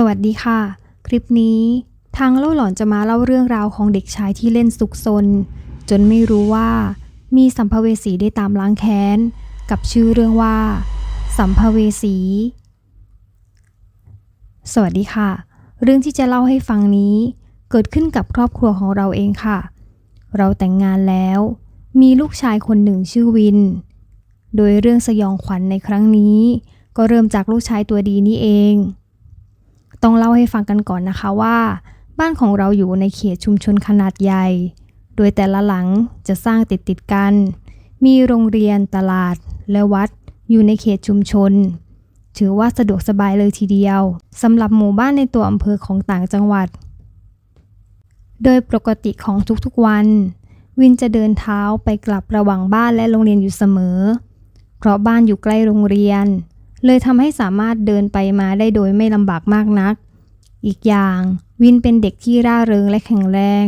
สวัสดีค่ะ คลิปนี้ทางเล่าหลอนจะมาเล่าเรื่องราวของเด็กชายที่เล่นซุกซน จนไม่รู้ว่า มีสัมภเวสีได้ตามล้างแค้น กับชื่อเรื่องว่า สัมภเวสี สวัสดีค่ะ เรื่องที่จะเล่าให้ฟังนี้ เกิดขึ้นกับครอบครัวของเราเองค่ะ เราแต่งงานแล้ว มีลูกชายคนหนึ่งชื่อวิน โดยเรื่องสยองขวัญในครั้งนี้ ก็เริ่มจากลูกชายตัวดีนี่เอง ต้องเล่าให้ฟังกันก่อนนะคะว่า บ้านของเราอยู่ในเขตชุมชนขนาดใหญ่ โดยแต่ละหลังจะสร้างติดติดกัน มีโรงเรียนตลาด และวัดอยู่ในเขตชุมชน ถือว่าสะดวกสบายเลยทีเดียวสำหรับหมู่บ้านในตัวอำเภอของต่างจังหวัด โดยปกติของทุกๆวัน วินจะเดินเท้าไปกลับระหว่างบ้านและโรงเรียนอยู่เสมอ เพราะบ้านอยู่ใกล้โรงเรียน เลยทำให้สามารถเดินไปมาได้โดยไม่ลำบากมากนัก อีกอย่างวินเป็นเด็กที่ร่าเริงและแข็งแรง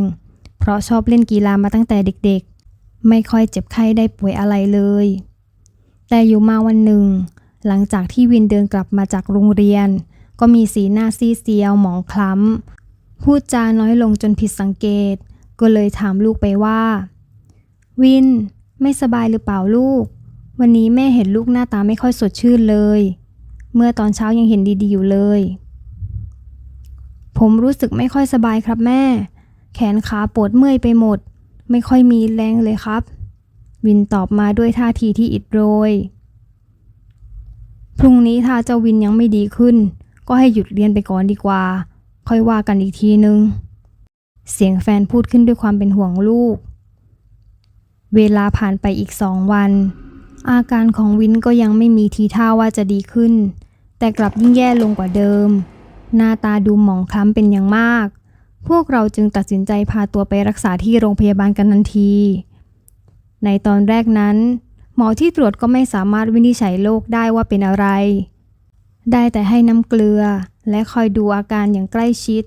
เพราะชอบเล่นกีฬามาตั้งแต่เด็กๆ ไม่ค่อยเจ็บไข้ได้ป่วยอะไรเลย แต่อยู่มาวันหนึ่ง หลังจากที่วินเดินกลับมาจากโรงเรียน ก็มีสีหน้าซีเซียวหมองคล้ำพูดจาน้อยลงจนผิดสังเกต ก็เลยถามลูกไปว่า วิน ไม่สบายหรือเปล่าลูก วันนี้แม่เห็นลูกหน้าตาไม่ค่อยสดชื่นเลย เมื่อตอนเช้ายังเห็นดีๆอยู่เลย ผมรู้สึกไม่ค่อยสบายครับแม่ แขนขาปวดเมื่อยไปหมด ไม่ค่อยมีแรงเลยครับ วินตอบมาด้วยท่าทีที่อิดโรย พรุ่งนี้ถ้าเจ้าวินยังไม่ดีขึ้น ก็ให้หยุดเรียนไปก่อนดีกว่า ค่อยว่ากันอีกทีนึง เสียงแฟนพูดขึ้นด้วยความเป็นห่วงลูก เวลาผ่านไปอีกสองวัน อาการของวินก็ยังไม่มีทีท่าว่าจะดีขึ้น แต่กลับยิ่งแย่ลงกว่าเดิม หน้าตาดูหมองคล้ำเป็นอย่างมาก พวกเราจึงตัดสินใจพาตัวไปรักษาที่โรงพยาบาลกันทันที ในตอนแรกนั้น หมอที่ตรวจก็ไม่สามารถวินิจฉัยโรคได้ว่าเป็นอะไร ได้แต่ให้น้ำเกลือ และคอยดูอาการอย่างใกล้ชิด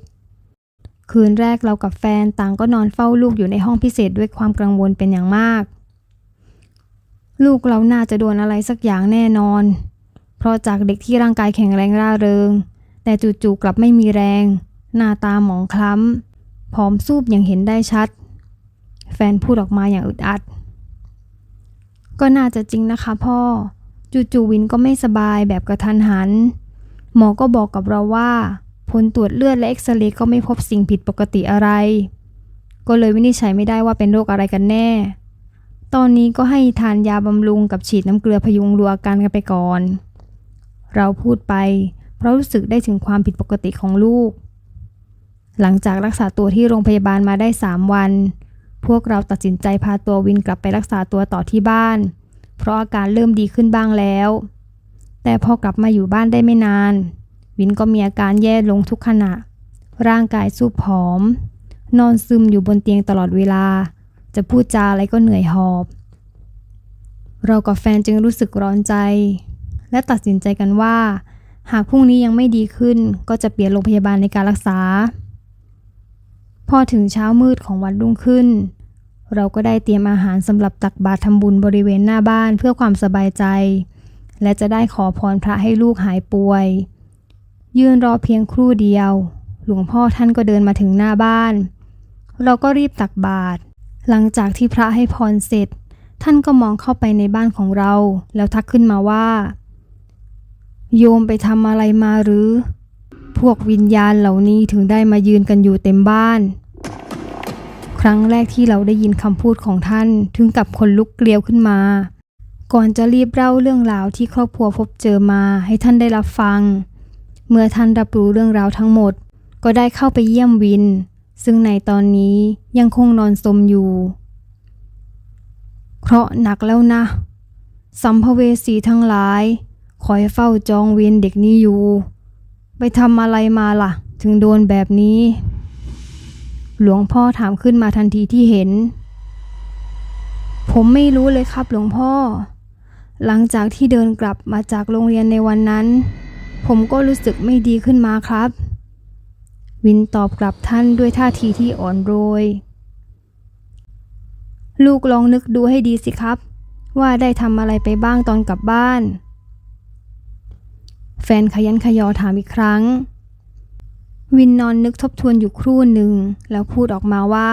คืนแรกเรากับแฟนต่างก็นอนเฝ้าลูกอยู่ในห้องพิเศษด้วยความกังวลเป็นอย่างมาก ลูกเราน่าจะโดนอะไรสักอย่างแน่นอน เพราะจากเด็กที่ร่างกายแข็งแรงร่าเริง แต่จู่ๆกลับไม่มีแรง หน้าตาหมองคล้ำผอมซูบอย่างเห็นได้ชัด แฟนพูดออกมาอย่างอึดอัด ก็น่าจะจริงนะคะพ่อ จู่ๆวินก็ไม่สบายแบบกระทันหัน หมอก็บอกกับเราว่า ผลตรวจเลือดและเอ็กซเรย์ก็ไม่พบสิ่งผิดปกติอะไร ก็เลยวินิจฉัยไม่ได้ว่าเป็นโรคอะไรกันแน่ ตอนนี้ก็ให้ทานยาบำรุงกับฉีดน้ำเกลือพยุงรัวอาการกันไปก่อน เราพูดไป เพราะรู้สึกได้ถึงความผิดปกติของลูก หลังจากรักษาตัวที่โรงพยาบาลมาได้ 3 วัน พวกเราตัดสินใจพาตัววินกลับไปรักษาตัวต่อที่บ้าน เพราะอาการเริ่มดีขึ้นบ้างแล้ว แต่พอกลับมาอยู่บ้านได้ไม่นาน วินก็มีอาการแย่ลงทุกขณะ ร่างกายสูบผอม นอนซึมอยู่บนเตียงตลอดเวลา จะพูดจาอะไรก็เหนื่อยหอบ เรากับแฟนจึงรู้สึกร้อนใจ และตัดสินใจกันว่า หากพรุ่งนี้ยังไม่ดีขึ้น ก็จะเปลี่ยนโรงพยาบาลในการรักษา พอถึงเช้ามืดของวันรุ่งขึ้น เราก็ได้เตรียมอาหารสำหรับตักบาตรทำบุญบริเวณหน้าบ้านเพื่อความสบายใจ และจะได้ขอพรพระให้ลูกหายป่วย ยืนรอเพียงครู่เดียว หลวงพ่อท่านก็เดินมาถึงหน้าบ้าน เราก็รีบตักบาตร หลังจากที่พระให้พรเสร็จ ท่านก็มองเข้าไปในบ้านของเรา แล้วทักขึ้นมาว่า โยมไปทำอะไรมาหรือ พวกวิญญาณเหล่านี้ถึงได้มายืนกันอยู่เต็มบ้าน ครั้งแรกที่เราได้ยินคำพูดของท่านถึงกับคนลุกเกลียวขึ้นมา ก่อนจะรีบเล่าเรื่องราวที่ครอบครัวพบเจอมาให้ท่านได้รับฟัง เมื่อท่านรับรู้เรื่องราวทั้งหมด ก็ได้เข้าไปเยี่ยมวิน ซึ่งในตอนนี้ยังคงนอนสมอยู่ เคราะห์หนักแล้วนะ สัมภเวสีทั้งหลาย คอยเฝ้าจองเวรเด็กนี้อยู่ ไปทำอะไรมาล่ะ ถึงโดนแบบนี้ หลวงพ่อถามขึ้นมาทันทีที่เห็น ผมไม่รู้เลยครับหลวงพ่อ หลังจากที่เดินกลับมาจากโรงเรียนในวันนั้น ผมก็รู้สึกไม่ดีขึ้นมาครับ วินตอบกลับท่านด้วยท่าทีที่อ่อนโรย ลูกลองนึกดูให้ดีสิครับ ว่าได้ทำอะไรไปบ้างตอนกลับบ้าน แฟนขยันขยอถามอีกครั้ง วินนอนนึกทบทวนอยู่ครู่หนึ่ง แล้วพูดออกมาว่า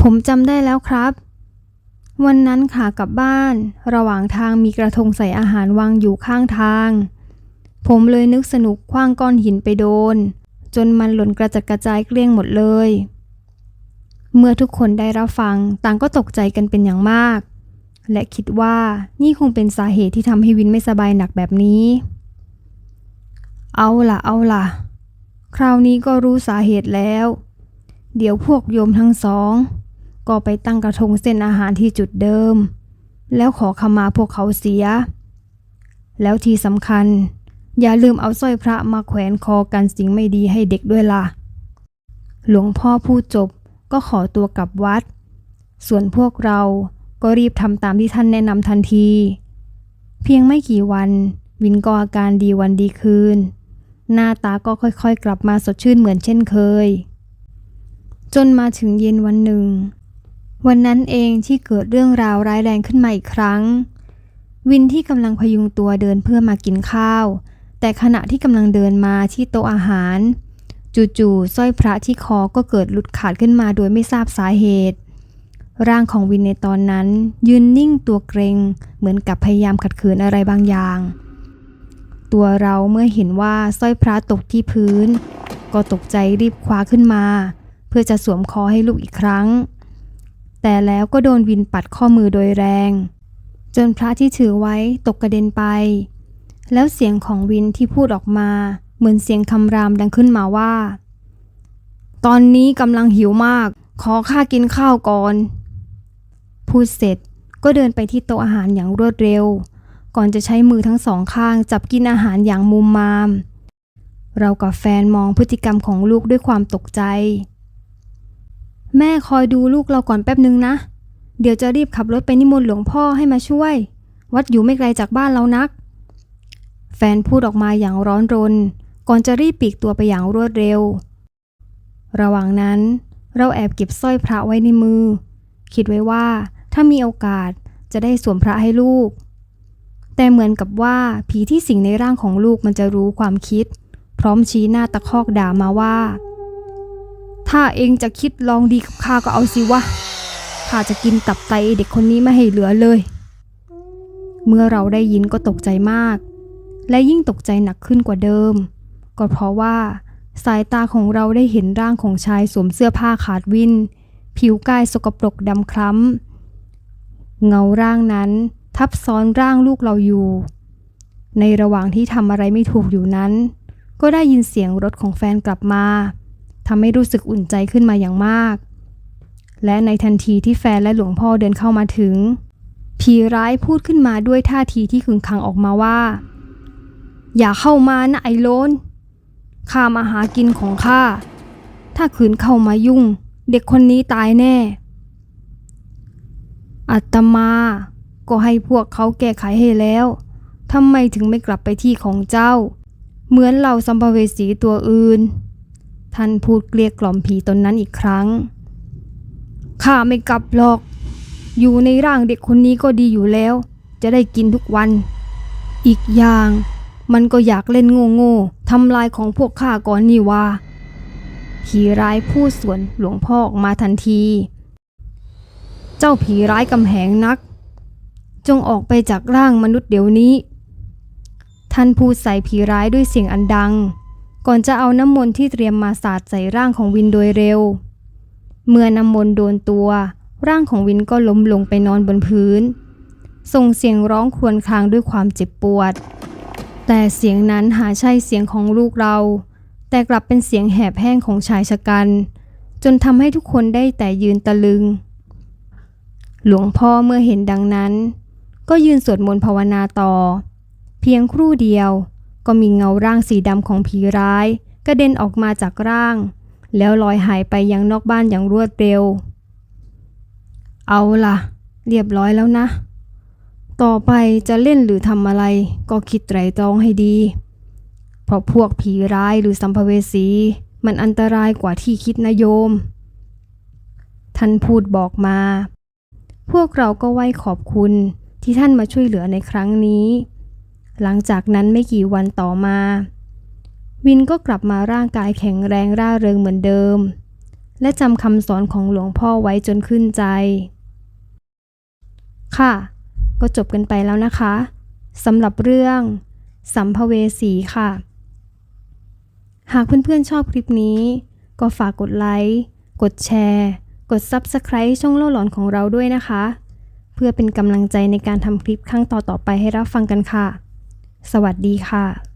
ผมจำได้แล้วครับ วันนั้นขากลับบ้าน ระหว่างทางมีกระทงใส่อาหารวางอยู่ข้างทางผมเลยนึกสนุกคว้างก้อนหินไปโดน จนมันหล่นกระจัดกระจายเกลี้ยงหมดเลย เมื่อทุกคนได้รับฟังต่างก็ตกใจกันเป็นอย่างมาก และคิดว่านี่คงเป็นสาเหตุที่ทำให้วินไม่สบายหนักแบบนี้ เอาล่ะเอาล่ะ คราวนี้ก็รู้สาเหตุแล้ว เดี๋ยวพวกโยมทั้งสอง ก็ไปตั้งกระทงเส้นอาหารที่จุดเดิม แล้วขอขมาพวกเขาเสีย แล้วที่สำคัญ อย่าลืมเอาสร้อยพระมาแขวนคอกันสิ่งไม่ดีให้เด็กด้วยล่ะ หลวงพ่อพูดจบก็ขอตัวกลับวัด ส่วนพวกเราก็รีบทำตามที่ท่านแนะนำทันที เพียงไม่กี่วัน วินก็อาการดีวันดีคืน หน้าตาก็ค่อยๆ กลับมาสดชื่นเหมือนเช่นเคย จนมาถึงเย็นวันหนึ่ง วันนั้นเองที่เกิดเรื่องราวร้ายแรงขึ้นมาอีกครั้ง วินที่กำลังพยุงตัวเดินเพื่อมากินข้าว แต่ขณะที่กำลังเดินมาที่โต๊ะอาหาร จู่ๆสร้อยพระที่คอก็เกิดหลุดขาดขึ้นมาโดยไม่ทราบสาเหตุ ร่างของวินในตอนนั้น ยืนนิ่งตัวเกรงเหมือนกับพยายามขัดขืนอะไรบางอย่าง ตัวเราเมื่อเห็นว่าสร้อยพระตกที่พื้น ก็ตกใจรีบคว้าขึ้นมา เพื่อจะสวมคอให้ลูกอีกครั้ง แต่แล้วก็โดนวินปัดข้อมือโดยแรง จนพระที่ถือไว้ตกกระเด็นไป แล้วเสียงของวินที่พูดออกมา เหมือนเสียงคำรามดังขึ้นมาว่า ตอนนี้กำลังหิวมาก ขอข้ากินข้าวก่อน พูดเสร็จก็เดินไปที่โต๊ะอาหารอย่างรวดเร็ว ก่อนจะใช้มือทั้งสองข้างจับกินอาหารอย่างมุมมาม เรากับแฟนมองพฤติกรรมของลูกด้วยความตกใจ แม่คอยดูลูกเราก่อนแป๊บนึงนะ เดี๋ยวจะรีบขับรถไปนิมนต์หลวงพ่อให้มาช่วย วัดอยู่ไม่ไกลจากบ้านเรานัก แฟนพูดออกมาอย่างร้อนรน ก่อนจะรีบปีกตัวไปอย่างรวดเร็ว ระหว่างนั้นเราแอบเก็บสร้อยพระไว้ในมือ คิดไว้ว่าถ้ามีโอกาสจะได้สวมพระให้ลูก แต่เหมือนกับว่าผีที่สิงในร่างของลูกมันจะรู้ความคิด พร้อมชี้หน้าตะคอกด่ามาว่า ถ้าเองจะคิดลองดีกับข้าก็เอาสิวะข้าจะกินตับไตเด็กคนนี้ไม่ให้เหลือเลย เมื่อเราได้ยินก็ตกใจมาก และยิ่งตกใจหนักขึ้นกว่าเดิม ก็เพราะว่า สายตาของเราได้เห็นร่างของชายสวมเสื้อผ้าขาดวิน ผิวกายสกปรกดำคล้ำ เงาร่างนั้นทับซ้อนร่างลูกเราอยู่ ในระหว่างที่ทำอะไรไม่ถูกอยู่นั้น ก็ได้ยินเสียงรถของแฟนกลับมาทำให้รู้สึกอุ่นใจขึ้นมาอย่างมาก และในทันทีที่แฟนและหลวงพ่อเดินเข้ามาถึง ผีร้ายพูดขึ้นมาด้วยท่าทีที่ขึงขังออกมาว่า อย่าเข้ามานะไอ้โลนข้ามาหากินของข้า ถ้าขืนเข้ามายุ่ง เด็กคนนี้ตายแน่ อัตมาก็ให้พวกเขาแก้ไขให้แล้วทำไมถึงไม่กลับไปที่ของเจ้า เหมือนเราสัมภเวสีตัวอื่น ท่านพูดเกลี้ยกล่อมผีตนนั้นอีกครั้ง ข้าไม่กลับหรอก อยู่ในร่างเด็กคนนี้ก็ดีอยู่แล้ว จะได้กินทุกวัน อีกอย่าง มันก็อยากเล่นโง่ๆทำลายของพวกข้าก่อนนี่ว่าผีร้ายพูดสวนหลวงพ่อออกมาทันที เจ้าผีร้ายกำแหงนัก จงออกไปจากร่างมนุษย์เดี๋ยวนี้ ท่านพูดใส่ผีร้ายด้วยเสียงอันดัง ก่อนจะเอาน้ำมนต์ที่เตรียมมาสาดใส่ร่างของวินโดยเร็ว เมื่อน้ำมนต์โดนตัว ร่างของวินก็ล้มลงไปนอนบนพื้น ส่งเสียงร้องครวญครางด้วยความเจ็บปวด แต่เสียงนั้นหาใช่เสียงของลูกเรา แต่กลับเป็นเสียงแหบแห้งของชายชะกัน จนทำให้ทุกคนได้แต่ยืนตะลึง หลวงพ่อเมื่อเห็นดังนั้น ก็ยืนสวดมนต์ภาวนาต่อ เพียงครู่เดียว ก็มีเงาร่างสีดำของผีร้ายกระเด็นออกมาจากร่าง แล้วลอยหายไปยังนอกบ้านอย่างรวดเร็ว เอาล่ะ เรียบร้อยแล้วนะ ต่อไปจะเล่นหรือทำอะไรก็คิดไตรตรองให้ดี เพราะพวกผีร้ายหรือสัมภเวสี มันอันตรายกว่าที่คิดนะโยม ท่านพูดบอกมา พวกเราก็ไหวขอบคุณที่ท่านมาช่วยเหลือในครั้งนี้ หลังจากนั้นไม่กี่วันต่อมา วินก็กลับมาร่างกายแข็งแรงร่าเริงเหมือนเดิม และจำคำสอนของหลวงพ่อไว้จนขึ้นใจ ค่ะ ก็จบกันไปแล้วนะคะสำหรับเรื่อง สัมภเวสีค่ะ หากเพื่อนๆชอบคลิปนี้ ก็ฝากกดไลค์กดแชร์ กด Subscribe ช่องเล่าหลอนของเราด้วยนะคะ เพื่อเป็นกำลังใจในการทำคลิปครั้งต่อๆไปให้รับฟังกันค่ะ สวัสดีค่ะ